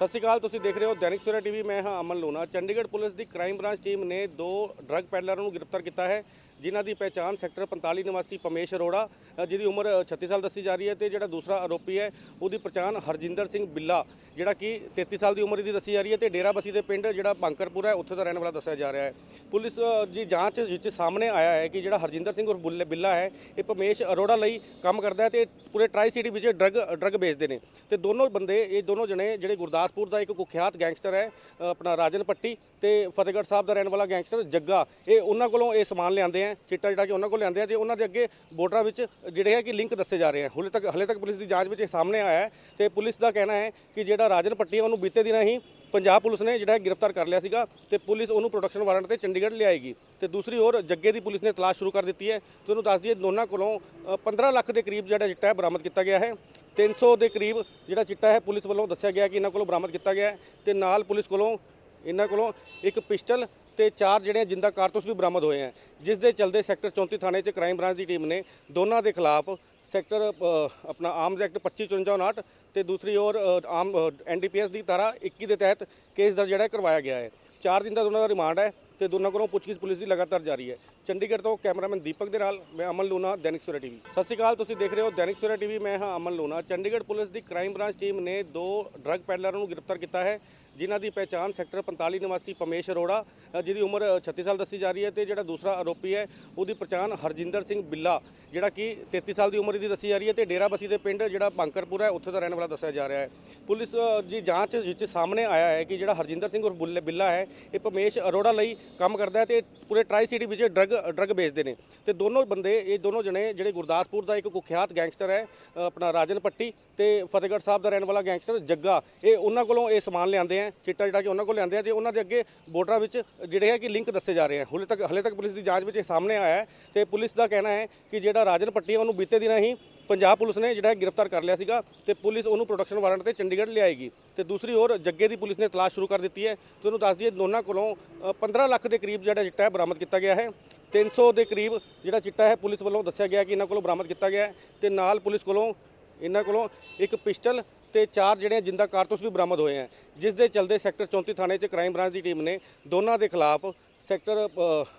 ਸਤਿ ਸ਼੍ਰੀ ਅਕਾਲ, ਤੁਸੀਂ ਦੇਖ ਰਹੇ ਹੋ ਦੈਨਿਕ ਸਵੇਰਾ ਟੀਵੀ। ਮੈਂ ਹਾਂ ਅਮਨ ਲੋਨਾ ਚੰਡੀਗੜ੍ਹ ਪੁਲਿਸ ਦੀ ਕ੍ਰਾਈਮ ਬ੍ਰਾਂਚ ਟੀਮ ਨੇ ਦੋ ਡਰੱਗ ਪੈਡਲਰਾਂ ਨੂੰ ਗ੍ਰਿਫਤਾਰ ਕੀਤਾ ਹੈ। ਜਿਨ੍ਹਾਂ ਦੀ ਪਹਿਚਾਣ ਸੈਕਟਰ 45 ਨਿਵਾਸੀ ਪਮੇਸ਼ ਅਰੋੜਾ ਜਿਹਦੀ ਉਮਰ 36 ਸਾਲ ਦੱਸੀ ਜਾ ਰਹੀ ਹੈ ਤੇ ਜਿਹੜਾ ਦੂਸਰਾ ਆਰੋਪੀ ਹੈ, ਉਹਦੀ ਪਛਾਣ ਹਰਜਿੰਦਰ ਸਿੰਘ ਬਿੱਲਾ, ਜਿਹੜਾ ਕਿ 33 ਸਾਲ ਦੀ ਉਮਰ ਦੀ ਦੱਸੀ ਜਾ ਰਹੀ ਹੈ ਤੇ ਡੇਰਾਬਸੀ ਦੇ ਪਿੰਡ ਜਿਹੜਾ ਬਾਂਕਰਪੁਰ ਹੈ, ਉੱਥੇ ਦਾ ਰਹਿਣ ਵਾਲਾ ਦੱਸਿਆ ਜਾ ਰਿਹਾ ਹੈ। ਪੁਲਿਸ ਦੀ ਜਾਂਚ ਵਿੱਚ ਸਾਹਮਣੇ ਆਇਆ ਹੈ ਕਿ ਜਿਹੜਾ ਹਰਜਿੰਦਰ ਸਿੰਘ ਉਰਫ ਬੁੱਲੇ ਬਿੱਲਾ ਹੈ, ਇਹ ਪਮੇਸ਼ ਅਰੋੜਾ ਲਈ ਕੰਮ ਕਰਦਾ ਹੈ ਤੇ ਪੂਰੇ ਟਰਾਈ ਸਿਟੀ ਵਿੱਚ ਡਰੱਗ ਡਰੱਗ ਵੇਚਦੇ ਨੇ। ਤੇ ਦੋਨੋਂ ਬੰਦੇ, ਇਹ ਦੋਨੋਂ ਜਣੇ ਜਿਹੜੇ ਗੁਰਦਾਸਪੁਰ ਦਾ ਇੱਕ ਕੁਖਿਆਤ ਗੈਂਗਸਟਰ ਹੈ ਆਪਣਾ ਰਾਜਨ ਪੱਟੀ ਤੇ ਫਤਿਹਗੜ੍ਹ ਸਾਹਿਬ ਦਾ ਰਹਿਣ ਵਾਲਾ ਗੈਂਗਸਟਰ ਜੱਗਾ, ਇਹ ਉਹਨਾਂ ਕੋਲੋਂ ਇਹ ਸਮਾਨ ਲਿਆਂਦੇ ਆ ਚਿੱਟਾ ਜਿਹੜਾ ਕਿ ਉਹਨਾਂ ਕੋਲ ਲਿਆਂਦੇ ਆ ਤੇ ਉਹਨਾਂ ਦੇ ਅੱਗੇ ਵੋਟਰਾਂ ਵਿੱਚ ਜਿਹੜੇ ਹੈ ਕਿ ਲਿੰਕ ਦੱਸੇ ਜਾ ਰਹੇ ਆ। ਹਲੇ ਤੱਕ ਹਲੇ ਤੱਕ ਪੁਲਿਸ ਦੀ ਜਾਂਚ ਵਿੱਚ ਇਹ ਸਾਹਮਣੇ ਆਇਆ ਹੈ ਤੇ ਪੁਲਿਸ ਦਾ ਕਹਿਣਾ ਹੈ ਕਿ ਜਿਹੜਾ ਰਾਜਨ ਪੱਟੀ ਹੈ ਉਹਨੂੰ ਬੀਤੇ ਦਿਨਾਂ ਹੀ ਪੰਜਾਬ ਪੁਲਿਸ ਨੇ ਜਿਹੜਾ ਗ੍ਰਿਫਤਾਰ ਕਰ ਲਿਆ ਸੀਗਾ ਤੇ ਪੁਲਿਸ ਉਹਨੂੰ ਪ੍ਰੋਟੈਕਸ਼ਨ ਵਾਰੰਟ ਤੇ ਚੰਡੀਗੜ੍ਹ ਲਿਆਏਗੀ। ਤੇ ਦੂਸਰੀ ਹੋਰ ਜੱਗੇ ਦੀ ਪੁਲਿਸ ਨੇ ਤਲਾਸ਼ ਸ਼ੁਰੂ ਕਰ ਦਿੱਤੀ ਹੈ। ਤੁਹਾਨੂੰ ਦੱਸ ਦਈਏ ਦੋਨਾਂ ਕੋਲੋਂ ਅ, 15 ਲੱਖ ਦੇ ਕਰੀਬ ਜਿਹੜਾ ਚਿੱਟਾ ਹੈ ਬਰਾਮਦ ਕੀਤਾ ਗਿਆ ਹੈ। 300 ਦੇ ਕਰੀਬ ਜਿਹੜਾ ਚਿੱਟਾ ਹੈ ਪੁਲਿਸ ਵੱਲੋਂ ਦੱਸਿਆ ਗਿਆ ਕਿ ਇਹਨਾਂ ਕੋਲੋਂ ਬਰਾਮਦ ਕੀਤਾ ਗਿਆ ਹੈ ਤੇ ਨਾਲ ਪੁਲਿਸ ਕੋਲੋਂ ਇਹਨਾਂ ਕੋਲੋਂ ਇੱਕ ਪਿਸਟਲ ਤੇ ਚਾਰ ਜਿਹੜੇ ਜਿੰਦਾ ਕਾਰਤੂਸ ਵੀ ਬਰਾਮਦ ਹੋਏ ਹੈ ਜਿਸ ਦੇ ਚਲਦੇ ਸੈਕਟਰ 34 ਥਾਣੇ 'ਚ ਕ੍ਰਾਈਮ ਬ੍ਰਾਂਚ ਦੀ ਟੀਮ ਨੇ ਦੋਨਾਂ ਦੇ ਖਿਲਾਫ ਸੈਕਟਰ ਆਪਣਾ ਆਰਮਜ਼ ਐਕਟ 2554 ਤੇ ਦੂਸਰੀ ओर ਅ, ਆਮ ਐਨਡੀਪੀਐਸ ਦੀ ਧਾਰਾ 21 ਦੇ ਤਹਿਤ ਕੇਸ ਦਰਜ ਜਿਹੜਾ ਕਰਵਾਇਆ ਗਿਆ ਹੈ। 4 ਦਿਨ ਦਾ ਦੋਨਾਂ ਦਾ ਰਿਮਾਂਡ ਹੈ ਤੇ ਦੋਨਾਂ ਕੋਲੋਂ ਪੁੱਛਗਿੱਛ ਪੁਲਿਸ ਦੀ ਲਗਾਤਾਰ ਜਾਰੀ ਹੈ। ਚੰਡੀਗੜ੍ਹ ਤੋਂ ਕੈਮਰਾਮੈਨ ਦੀਪਕ ਦੇ ਨਾਲ ਮੈਂ ਅਮਨ ਲੂਨਾ ਦੈਨਿਕ ਸਵੇਰਾ ਟੀਵੀ। ਸਤਿ ਸ਼੍ਰੀ ਅਕਾਲ ਤੁਸੀਂ ਦੇਖ ਰਹੇ ਹੋ ਦੈਨਿਕ ਸਵੇਰਾ ਟੀਵੀ ਮੈਂ ਹਾਂ ਅਮਨ ਲੂਨਾ ਚੰਡੀਗੜ੍ਹ ਪੁਲਿਸ ਦੀ ਕ੍ਰਾਈਮ ਬ੍ਰਾਂਚ ਟੀਮ ਨੇ ਦੋ ਡਰੱਗ ਪੈਡਲਰਾਂ ਨੂੰ ਗ੍ਰਿਫਤਾਰ ਕੀਤਾ ਹੈ। ਜਿਨ੍ਹਾਂ ਦੀ ਪਹਿਚਾਣ ਸੈਕਟਰ 45 ਨਿਵਾਸੀ ਪਮੇਸ਼ ਅਰੋੜਾ ਜਿਹਦੀ ਉਮਰ 36 ਸਾਲ ਦੱਸੀ ਜਾ ਰਹੀ ਹੈ ਤੇ ਜਿਹੜਾ ਦੂਸਰਾ ਆਰੋਪੀ ਹੈ, ਉਹਦੀ ਪਛਾਣ ਹਰਜਿੰਦਰ ਸਿੰਘ ਬਿੱਲਾ, ਜਿਹੜਾ ਕਿ 33 ਸਾਲ ਦੀ ਉਮਰ ਦੀ ਦੱਸੀ ਜਾ ਰਹੀ ਹੈ ਤੇ ਡੇਰਾ ਬਸੀ ਦੇ ਪਿੰਡ ਜਿਹੜਾ ਬਾਂਕਰਪੁਰ ਹੈ, ਉੱਥੇ ਦਾ ਰਹਿਣ ਵਾਲਾ ਦੱਸਿਆ ਜਾ ਰਿਹਾ ਹੈ। ਪੁਲਿਸ ਦੀ ਜਾਂਚ ਵਿੱਚ ਸਾਹਮਣੇ ਆਇਆ ਹੈ ਕਿ ਜਿਹੜਾ ਹਰਜਿੰਦਰ ਸਿੰਘ ਉਰਫ ਬਿੱਲਾ ਹੈ, ਇਹ ਪਮੇਸ਼ ਅਰੋੜਾ ਲਈ ਕੰਮ ਕਰਦਾ ਹੈ ਤੇ ਪੂਰੇ ਟਰਾਈ ਸਿਟੀ ਵਿੱਚ ਡਰੱਗ ਡਰੱਗ ਵੇਚਦੇ ਨੇ। ਤੇ ਦੋਨੋਂ ਬੰਦੇ, ਇਹ ਦੋਨੋਂ ਜਣੇ ਜਿਹੜੇ ਗੁਰਦਾਸਪੁਰ ਦਾ ਇੱਕ ਕੁਖਿਆਤ ਗੈਂਗਸਟਰ ਹੈ ਆਪਣਾ ਰਾਜਨ ਪੱਟੀ ਤੇ ਫਤਿਹਗੜ੍ਹ ਸਾਹਿਬ ਦਾ ਰਹਿਣ ਵਾਲਾ ਗੈਂਗਸਟਰ ਜੱਗਾ, ਇਹ ਉਹਨਾਂ ਕੋਲੋਂ ਇਹ ਸਮਾਨ ਲਿਆਂਦੇ ਆ ਚਿੱਟਾ ਜਿਹੜਾ ਕਿ ਉਹਨਾਂ ਕੋਲ ਲਿਆਂਦੇ ਆ ਤੇ ਉਹਨਾਂ ਦੇ ਅੱਗੇ ਬੋਰਡਰਾਂ ਵਿੱਚ ਜਿਹੜੇ ਹੈ ਕਿ ਲਿੰਕ ਦੱਸੇ ਜਾ ਰਹੇ ਹੈ ਹਲੇ ਤੱਕ ਹਲੇ ਤੱਕ ਪੁਲਿਸ ਦੀ ਜਾਂਚ ਵਿੱਚ ਇਹ ਸਾਹਮਣੇ ਆਇਆ ਹੈ ਤੇ ਪੁਲਿਸ ਦਾ ਕਹਿਣਾ ਹੈ ਕਿ ਜਿਹੜਾ ਰਾਜਨ ਪੱਟੀ ਹੈ ਉਹਨੂੰ ਬੀਤੇ ਦਿਨਾਂ ਹੀ ਪੰਜਾਬ ਪੁਲਿਸ ਨੇ ਜਿਹੜਾ ਗ੍ਰਿਫਤਾਰ ਕਰ ਲਿਆ ਸੀਗਾ ਤੇ ਪੁਲਿਸ ਉਹਨੂੰ ਪ੍ਰੋਟੈਕਸ਼ਨ ਵਾਰੰਟ ਤੇ ਚੰਡੀਗੜ੍ਹ ਲਿਆਏਗੀ। ਤੇ ਦੂਸਰੀ ਹੋਰ ਜੱਗੇ ਦੀ ਪੁਲਿਸ ਨੇ ਤਲਾਸ਼ ਸ਼ੁਰੂ ਕਰ ਦਿੱਤੀ ਹੈ। ਤੁਹਾਨੂੰ ਦੱਸ ਦਈਏ ਦੋਨਾਂ ਕੋਲੋਂ ਅ, 15 ਲੱਖ ਦੇ ਕਰੀਬ ਜਿਹੜਾ ਚਿੱਟਾ ਹੈ ਬਰਾਮਦ ਕੀਤਾ ਗਿਆ ਹੈ। 300 ਦੇ ਕਰੀਬ ਜਿਹੜਾ ਚਿੱਟਾ ਹੈ ਪੁਲਿਸ ਵੱਲੋਂ ਦੱਸਿਆ ਗਿਆ ਕਿ ਇਹਨਾਂ ਕੋਲੋਂ ਬਰਾਮਦ ਕੀਤਾ ਗਿਆ ਹੈ। ਤੇ ਨਾਲ ਪੁਲਿਸ ਕੋਲੋਂ ਇਹਨਾਂ ਕੋਲੋਂ ਇੱਕ ਪਿਸਟਲ ਤੇ ਚਾਰ ਜਿਹੜੇ ਜਿੰਦਾ ਕਾਰਤੂਸ ਵੀ ਬਰਾਮਦ ਹੋਏ ਹਨ ਜਿਸ ਦੇ ਚਲਦੇ ਸੈਕਟਰ 34 ਥਾਣੇ 'ਚ ਕ੍ਰਾਈਮ ਬ੍ਰਾਂਚ ਦੀ ਟੀਮ ਨੇ ਦੋਨਾਂ ਦੇ ਖਿਲਾਫ ਸੈਕਟਰ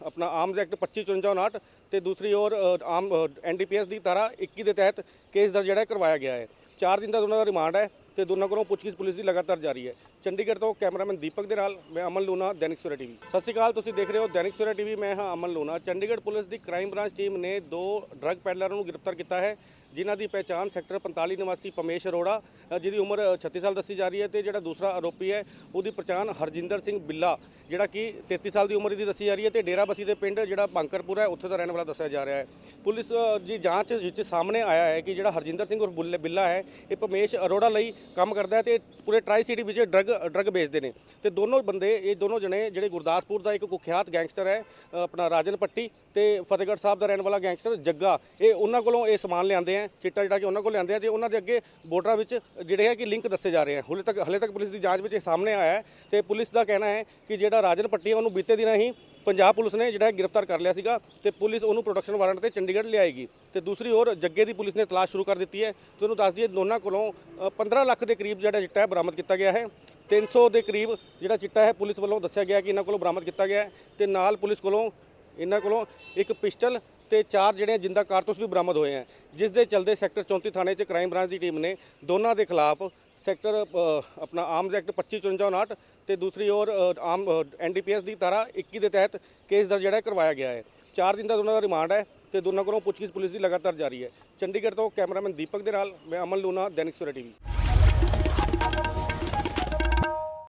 ਆਪਣਾ ਆਰਮਜ਼ ਐਕਟ 2554 ਤੇ ਦੂਸਰੀ ओर ਅ, ਆਮ ਐਨਡੀਪੀਐਸ ਦੀ ਧਾਰਾ 21 ਦੇ ਤਹਿਤ ਕੇਸ ਦਰਜ ਜਿਹੜਾ ਕਰਵਾਇਆ ਗਿਆ ਹੈ। ਚਾਰ ਦਿਨ ਦਾ ਦੋਨਾਂ ਦਾ ਰਿਮਾਂਡ ਹੈ ਤੇ ਦੋਨਾਂ ਕੋਲੋਂ ਪੁੱਛਗਿੱਛ ਪੁਲਿਸ ਦੀ ਲਗਾਤਾਰ ਜਾਰੀ ਹੈ। ਚੰਡੀਗੜ੍ਹ ਤੋਂ ਕੈਮਰਾਮੈਨ ਦੀਪਕ ਦੇ ਨਾਲ, ਮੈਂ ਅਮਨ ਲੂਨਾ ਦੈਨਿਕ ਸਵੇਰਾ ਟੀਵੀ। ਸਤਿ ਸ਼੍ਰੀ ਅਕਾਲ, ਤੁਸੀਂ ਦੇਖ ਰਹੇ ਹੋ ਦੈਨਿਕ ਸਵੇਰਾ ਟੀਵੀ, ਮੈਂ ਹਾਂ ਅਮਨ ਲੂਨਾ ਚੰਡੀਗੜ੍ਹ ਪੁਲਿਸ ਦੀ ਕ੍ਰਾਈਮ ਬ੍ਰਾਂਚ ਟੀਮ ਨੇ ਦੋ ਡਰੱਗ ਪੈਡਲਰਾਂ ਨੂੰ ਗ੍ਰਿਫਤਾਰ ਕੀਤਾ ਹੈ, ਜਿਨ੍ਹਾਂ ਦੀ ਪਹਿਚਾਣ ਸੈਕਟਰ 45 ਨਿਵਾਸੀ ਪਮੇਸ਼ ਅਰੋੜਾ ਜਿਹਦੀ ਉਮਰ 36 ਸਾਲ ਦੱਸੀ ਜਾ ਰਹੀ ਹੈ ਤੇ ਜਿਹੜਾ ਦੂਸਰਾ ਆਰੋਪੀ ਹੈ, ਉਹਦੀ ਪਛਾਣ ਹਰਜਿੰਦਰ ਸਿੰਘ ਬਿੱਲਾ, ਜਿਹੜਾ ਕਿ 33 ਸਾਲ ਦੀ ਉਮਰ ਦੀ ਦੱਸੀ ਜਾ ਰਹੀ ਹੈ ਤੇ ਡੇਰਾਬਸੀ ਦੇ ਪਿੰਡ ਜਿਹੜਾ ਬਾਂਕਰਪੁਰ ਹੈ, ਉੱਥੇ ਦਾ ਰਹਿਣ ਵਾਲਾ ਦੱਸਿਆ ਜਾ ਰਿਹਾ ਹੈ। ਪੁਲਿਸ ਦੀ ਜਾਂਚ ਵਿੱਚ ਸਾਹਮਣੇ ਆਇਆ ਹੈ ਕਿ ਜਿਹੜਾ ਹਰਜਿੰਦਰ ਸਿੰਘ ਉਰਫ ਬੁੱਲੇ ਬਿੱਲਾ ਹੈ, ਇਹ ਪਮੇਸ਼ ਅਰੋੜਾ ਲਈ ਕੰਮ ਕਰਦਾ ਹੈ ਤੇ ਪੂਰੇ ਟਰਾਈ ਸਿਟੀ ਵਿੱਚ ਡਰੱਗ ਡਰੱਗ ਵੇਚਦੇ ਨੇ। ਤੇ ਦੋਨੋਂ ਬੰਦੇ ਇਹ ਦੋਨੋਂ ਜਣੇ ਜਿਹੜੇ ਗੁਰਦਾਸਪੁਰ ਦਾ ਇੱਕ ਕੁਖਿਆਤ ਗੈਂਗਸਟਰ ਹੈ ਆਪਣਾ ਰਾਜਨ ਪੱਟੀ ਤੇ ਫਤਿਹਗੜ੍ਹ ਸਾਹਿਬ ਦਾ ਰਹਿਣ ਵਾਲਾ ਗੈਂਗਸਟਰ ਜੱਗਾ ਇਹ ਉਹਨਾਂ ਕੋਲੋਂ ਇਹ ਸਮਾਨ ਲਿਆਂਦੇ ਆ ਚਿੱਟਾ ਜਿਹੜਾ ਕਿ ਉਹਨਾਂ ਕੋਲ ਲਿਆਂਦੇ ਆ ਤੇ ਉਹਨਾਂ ਦੇ ਅੱਗੇ ਬੋਰਡਰਾਂ ਵਿੱਚ ਜਿਹੜੇ ਹੈ ਕਿ ਲਿੰਕ ਦੱਸੇ ਜਾ ਰਹੇ ਆ। ਹਲੇ ਤੱਕ ਹਲੇ ਤੱਕ ਪੁਲਿਸ ਦੀ ਜਾਂਚ ਵਿੱਚ ਇਹ ਸਾਹਮਣੇ ਆਇਆ ਹੈ ਤੇ ਪੁਲਿਸ ਦਾ ਕਹਿਣਾ ਹੈ ਕਿ ਜਿਹੜਾ ਰਾਜਨ ਪੱਟੀ ਹੈ ਉਹਨੂੰ ਬੀਤੇ ਦਿਨਾਂ ਹੀ ਪੰਜਾਬ ਪੁਲਿਸ ਨੇ ਜਿਹੜਾ ਗ੍ਰਿਫਤਾਰ ਕਰ ਲਿਆ ਸੀਗਾ ਤੇ ਪੁਲਿਸ ਉਹਨੂੰ ਪ੍ਰੋਡਕਸ਼ਨ ਵਾਰੰਟ ਤੇ ਚੰਡੀਗੜ੍ਹ ਲਿਆਏਗੀ। ਤੇ ਦੂਸਰੀ ਹੋਰ ਜੱਗੇ ਦੀ ਪੁਲਿਸ ਨੇ ਤਲਾਸ਼ ਸ਼ੁਰੂ ਕਰ ਦਿੱਤੀ ਹੈ। ਤੁਹਾਨੂੰ ਦੱਸ ਦਈਏ ਦੋਨਾਂ ਕੋਲੋਂ ਅ, 15 ਲੱਖ ਦੇ ਕਰੀਬ ਜਿਹੜਾ ਚਿੱਟਾ ਹੈ ਬਰਾਮਦ ਕੀਤਾ ਗਿਆ ਹੈ। 300 ਦੇ ਕਰੀਬ ਜਿਹੜਾ ਚਿੱਟਾ ਹੈ ਪੁਲਿਸ ਵੱਲੋਂ ਦੱਸਿਆ ਗਿਆ ਕਿ ਇਹਨਾਂ ਕੋਲੋਂ ਬਰਾਮਦ ਕੀਤਾ ਗਿਆ ਹੈ ਤੇ ਨਾਲ ਪੁਲਿਸ ਕੋਲੋਂ ਇਹਨਾਂ ਕੋਲੋਂ ਇੱਕ ਪਿਸਟਲ ਤੇ ਚਾਰ ਜਿਹੜੇ ਜਿੰਦਾ ਕਾਰਤੂਸ ਵੀ ਬਰਾਮਦ ਹੋਏ ਹਨ ਜਿਸ ਦੇ ਚਲਦੇ ਸੈਕਟਰ 34 ਥਾਣੇ 'ਚ ਕ੍ਰਾਈਮ ਬ੍ਰਾਂਚ ਦੀ ਟੀਮ ਨੇ ਦੋਨਾਂ ਦੇ ਖਿਲਾਫ ਸੈਕਟਰ ਆਪਣਾ ਆਰਮਜ਼ ਐਕਟ 2554 ਤੇ ਦੂਸਰੀ ओर ਅ, ਆਮ ਐਨਡੀਪੀਐਸ ਦੀ ਧਾਰਾ 21 ਦੇ ਤਹਿਤ ਕੇਸ ਦਰਜ ਜਿਹੜਾ ਕਰਵਾਇਆ ਗਿਆ ਹੈ। 4 ਦਿਨ ਦਾ ਦੋਨਾਂ ਦਾ ਰਿਮਾਂਡ ਹੈ ਤੇ ਦੋਨਾਂ ਕੋਲੋਂ ਪੁੱਛਗਿੱਛ ਪੁਲਿਸ ਦੀ ਲਗਾਤਾਰ ਜਾਰੀ ਹੈ। ਚੰਡੀਗੜ੍ਹ ਤੋਂ ਕੈਮਰਾਮੈਨ ਦੀਪਕ ਦੇ ਨਾਲ ਮੈਂ ਅਮਨ ਲੂਨਾ ਦੈਨਿਕ ਸਵੇਰਾ ਟੀਵੀ।